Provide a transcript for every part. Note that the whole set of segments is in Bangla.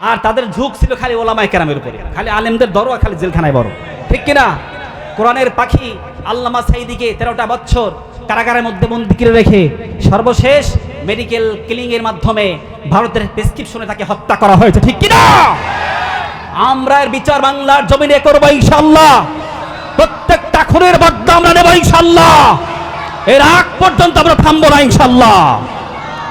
আর তাদের ঝুঁক ছিল খালি ওলামায় কেরামের উপরে। খালি আলেমদের দরও খালি জেলখানায় বড়। ঠিক কিনা? কোরআনের পাখি আল্লামা সাইদিকে তেরোটা বছর কারাগারের মধ্যে বন্দি করে রেখে সর্বশেষ মেডিকেল কিলিং এর মাধ্যমে ভারতের প্রেসক্রিপশনে তাকে হত্যা করা হয়েছে। ঠিক কিনা? আমরা এর বিচার বাংলার জমিনে করব ইনশাল্লাহ প্রত্যেকটা খুনের বদলা আমরা নেব ইনশাল্লাহ এর আগ পর্যন্ত আমরা থামবো না ইনশাল্লাহ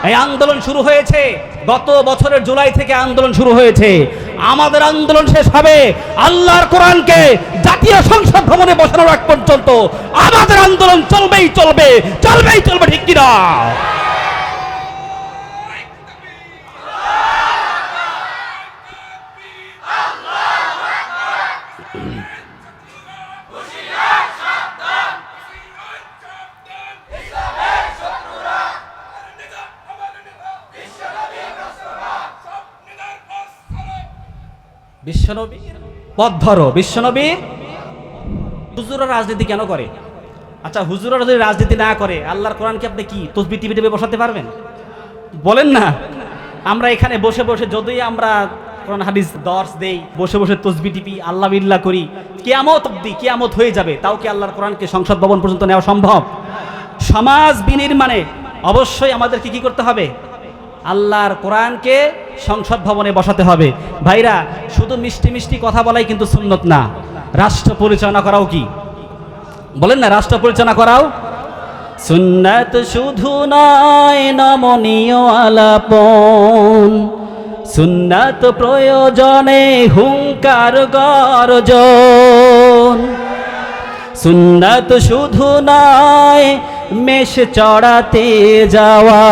এই আন্দোলন শুরু হয়েছে। গত বছরের জুলাই থেকে আন্দোলন শুরু হয়েছে। আমাদের আন্দোলন শেষ হবে আল্লাহর কোরআনকে জাতীয় সংসদ ভবনে বসানোর এক পর্যন্ত। আমাদের আন্দোলন চলবেই চলবে চলবেই চলবে, ঠিক কিনা? বিশ্বনবীর পথ ধরো বিশ্বনবীর হুজুরা রাজনীতি কেন করে? আচ্ছা হুজুরা যদি রাজনীতি না করে, আল্লাহর কোরআনকে আপনি কি তসবি টিভি টিভি বসাতে পারবেন? বলেন না। আমরা এখানে বসে বসে যতই আমরা কোরআন, হাদিস, দর্শ দেই, বসে বসে তসবি টিপি, আল্লাহ বিল্লাহ করি, কেয়ামত অব্দি কেয়ামত হয়ে যাবে, তাও কি আল্লাহর কোরআনকে সংসদ ভবন পর্যন্ত নেওয়া সম্ভব? সমাজ বিনির্মাণে অবশ্যই আমাদেরকে কি করতে হবে? আল্লাহর কোরআনকে সংসদ ভবনে বসাতে হবে। ভাইরা, শুধু মিষ্টি মিষ্টি কথা বলাই কিন্তু সুন্নত না। রাষ্ট্র পরিচালনা করাও কি? বলেন না, রাষ্ট্র পরিচালনা করাও? সুন্নাত শুধু নয়, নমনীয় আলাপন। সুন্নাত প্রয়োজনে হুঙ্কার গর্জন। সুন্নাত শুধু নয়, মেষ চড়াতে যাওয়া।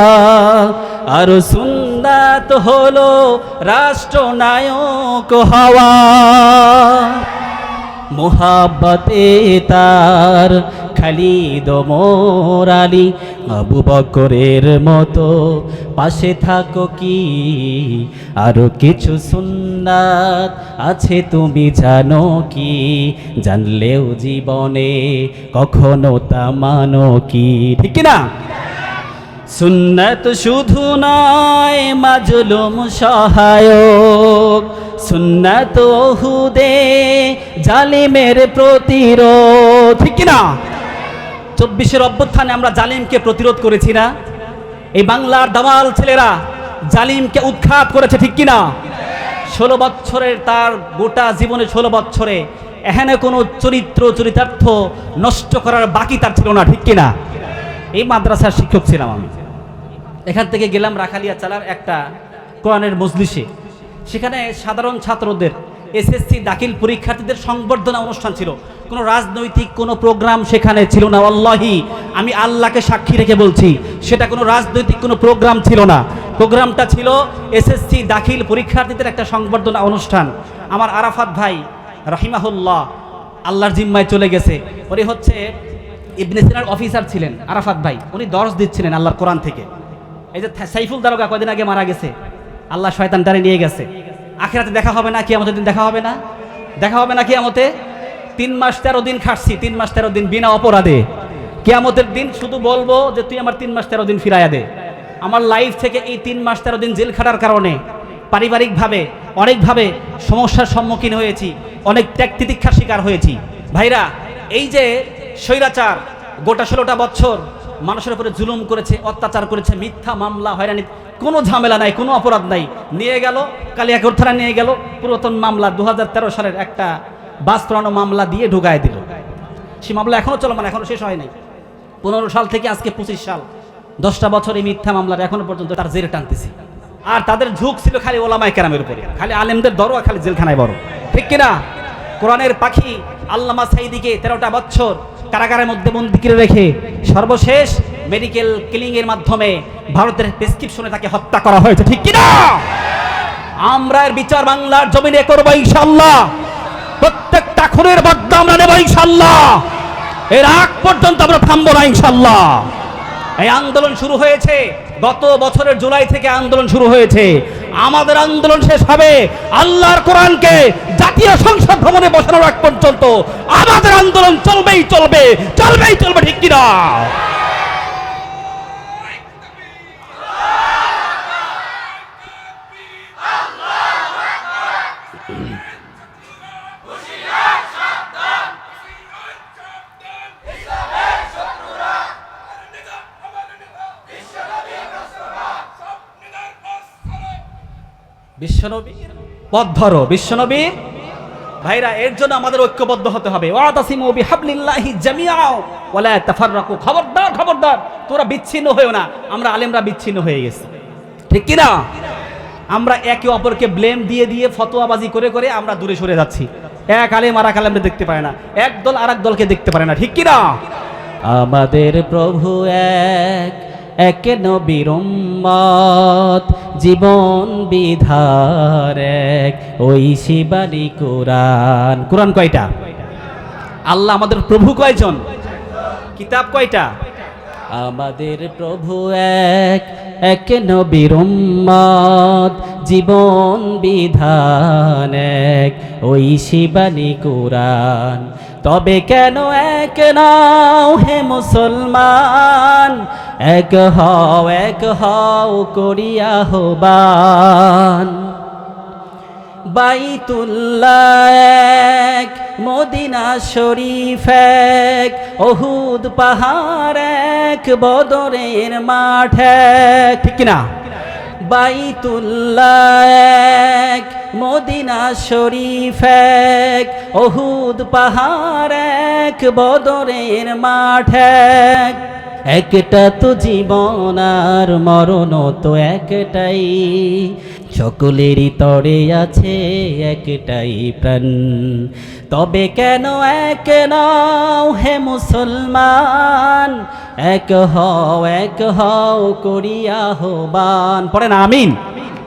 আর সুন্নাত হলো রাষ্ট্রনায়ক হওয়া। মোহাব্বতে তার খালিদ মোরালি আবু বকরের মতো পাশে থাকো কি? আরও কিছু সুন্নাত আছে তুমি জানো কি? জানলেও জীবনে কখনো তা মানো কি? ঠিক না সুন্নত শুধু নয়, মাজলুম সহায়ক। সুন্নত হুদে জালিমের প্রতিরোধ। ঠিক না চব্বিশের অভ্যুত্থানে আমরা জালিমকে প্রতিরোধ করেছি না? এই বাংলার দামাল ছেলেরা জালিমকে উৎখাত করেছে, ঠিক কিনা? ষোলো বছরের তার গোটা জীবনে ষোলো বছরে এখানে কোনো চরিত্র, চরিতার্থ নষ্ট করার বাকি তার ছিল না, ঠিক কিনা? এই মাদ্রাসার শিক্ষক ছিলাম আমি। এখান থেকে গেলাম রাখালিয়া চালার একটা কোরআনের মজলিসে। সেখানে সাধারণ ছাত্রদের এসএসসি দাখিল পরীক্ষার্থীদের সংবর্ধনা অনুষ্ঠান ছিল। কোনো রাজনৈতিক কোনো প্রোগ্রাম সেখানে ছিল না। আল্লাহি আমি আল্লাহকে সাক্ষী রেখে বলছি, সেটা কোনো রাজনৈতিক কোনো প্রোগ্রাম ছিল না। প্রোগ্রামটা ছিল এসএসসি দাখিল পরীক্ষার্থীদের একটা সংবর্ধনা অনুষ্ঠান। আমার আরাফাত ভাই, রাহিমাহুল্লাহ, আল্লাহর জিম্মায় চলে গেছে। উনি হচ্ছে ইবনে সিনার অফিসার ছিলেন, আরাফাত ভাই। উনি দর্শ দিচ্ছিলেন আল্লাহর কোরআন থেকে। এই যে সাইফুল দারোগা কদিন আগে মারা গেছে? আল্লাহ শয়তান তারে নিয়ে গেছে। আখেরাতে দেখা হবে না কি আমাদের দিন দেখা হবে না? দেখা হবে না কি আমতে তিন মাস তেরো দিন খাটছি, তিন মাস তেরো দিন বিনা অপরাধে। কেয়ামতের দিন শুধু বলব যে তুই আমার তিন মাস তেরো দিন ফিরাইয়া দে। আমার লাইফ থেকে এই তিন মাস তেরো দিন জেল খাটার কারণে পারিবারিকভাবে, অনেকভাবে সমস্যার সম্মুখীন হয়েছি, অনেক ত্যাগ তিতিক্ষার শিকার হয়েছি। ভাইরা, এই যে স্বৈরাচার, গোটা ষোলোটা বছর মানুষের উপরে জুলুম করেছে, অত্যাচার করেছে, মিথ্যা মামলা, হয়রানি, কোনো ঝামেলা নাই, কোনো অপরাধ নাই। নিয়ে গেল, কালিয়াকোর থানা নিয়ে গেল, পুরাতন মামলা দু হাজার তেরো সালের একটা বাস পুরানো মামলা দিয়ে ঢুকায় দিল। সে মামলা এখনও চলমান এখনও শেষ হয় নাই। পনেরো সাল থেকে আজকে পঁচিশ সাল, দশটা বছর এই মিথ্যা মামলার এখনও পর্যন্ত তার জেরে টানতেছি। আর তাদের ঝুঁক ছিল খালি ওলামায় কেরামের উপরে, খালি আলেমদের দরও খালি জেলখানায় বড়। ঠিক কিনা? কোরআনের পাখি আল্লামা সাইদিকে তেরোটা বছর কারাগারের মধ্যে বন্দি করে রেখে সর্বশেষ মেডিকেল কিলিং এর মাধ্যমে ভারতের প্রেসক্রিপশনে তাকে হত্যা করা হয়েছে, ঠিক কিনা? আমরা এর বিচার বাংলার জমিনে করব ইনশাল্লাহ প্রত্যেকটা খুনের বদলা আমরা নেব ইনশাল্লাহ এর আগ পর্যন্ত আমরা থামবো না ইনশাল্লাহ এই আন্দোলন শুরু হয়েছে, গত বছরের জুলাই থেকে আন্দোলন শুরু হয়েছে। আমাদের আন্দোলন শেষ হবে আল্লাহর কোরআনকে জাতীয় সংসদ ভবনে বসানোর আগ পর্যন্ত। আমাদের আন্দোলন চলবেই চলবে চলবেই চলবে ঠিক কিনা? বিশ্বনবী? পথ ধরো বিশ্বনবীর ভাইরা, এর জন্য আমাদের ঐক্যবদ্ধ হতে হবে। খবরদার খবরদার, তোরা বিচ্ছিন্ন হয়েও না। আমরা আলেমরা বিচ্ছিন্ন হয়ে গেছি। ঠিক কি না? আমরা একে অপরকে ব্লেম দিয়ে দিয়ে ফতোয়াবাজি করে করে আমরা দূরে সরে যাচ্ছি। এক আলেম আর এক আলেমরা দেখতে পারে না। এক দল আর এক দলকে দেখতে পারে না। ঠিক কি না? আমাদের প্রভু এক এক নবীর উম্মত। জীবন বিধার এক ওই শিবানী কোরআন। কোরআন কয়টা? আল্লাহ আমাদের প্রভু কয়জন? কিতাব কয়টা? আমাদের প্রভু এক এক নবীর উম্মত, জীবন বিধান এক। ওই শিবানী কোরআন, তবে কেন এক নাও হে মুসলমান? এক হও এক হও করিয়া হবান বাইতুল্লাহ এক মদিনা শরীফ এক অহুদ পাহাড় এক বদরের মাঠ এক ঠিক না বাইতুল্লাহ এক মদিনা শরীফ এক অহুদ পাহাড় এক বদরের মাঠ এক একটা তো জীবন আর মরণ তো একটাই। সকলেরই তরে আছে একটাই প্রাণ। তবে কেন এক নাও হে মুসলমান? এক হও এক হও করিয়া হবান পড়েন আমিন।